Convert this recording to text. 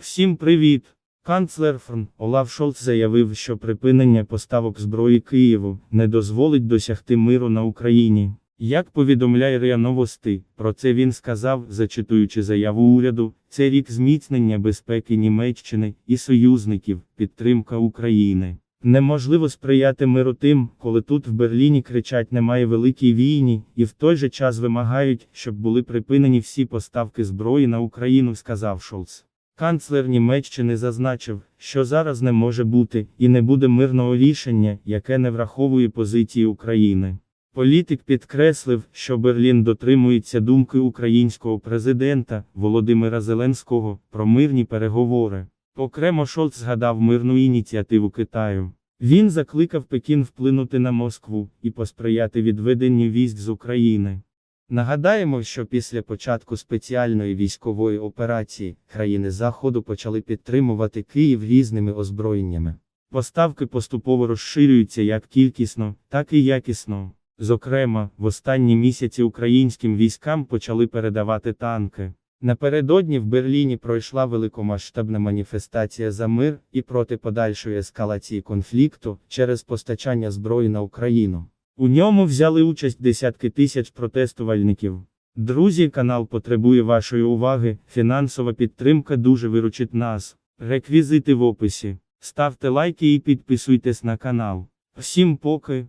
Всім привіт! Канцлер ФРН Олаф Шолц заявив, що припинення поставок зброї Києву не дозволить досягти миру на Україні. Як повідомляє РИА Новости, про це він сказав, зачитуючи заяву уряду, це рік зміцнення безпеки Німеччини і союзників, підтримка України. Неможливо сприяти миру тим, коли тут в Берліні кричать немає великій війні, і в той же час вимагають, щоб були припинені всі поставки зброї на Україну, сказав Шолц. Канцлер Німеччини зазначив, що зараз не може бути і не буде мирного рішення, яке не враховує позиції України. Політик підкреслив, що Берлін дотримується думки українського президента Володимира Зеленського про мирні переговори. Окремо Шолц згадав мирну ініціативу Китаю. Він закликав Пекін вплинути на Москву і посприяти відведенню військ з України. Нагадаємо, що після початку спеціальної військової операції країни Заходу почали підтримувати Київ різними озброєннями. Поставки поступово розширюються як кількісно, так і якісно. Зокрема, в останні місяці українським військам почали передавати танки. Напередодні в Берліні пройшла великомасштабна маніфестація за мир і проти подальшої ескалації конфлікту через постачання зброї на Україну. У ньому взяли участь десятки тисяч протестувальників. Друзі, канал потребує вашої уваги, фінансова підтримка дуже виручить нас. Реквізити в описі. Ставте лайки і підписуйтесь на канал. Всім поки.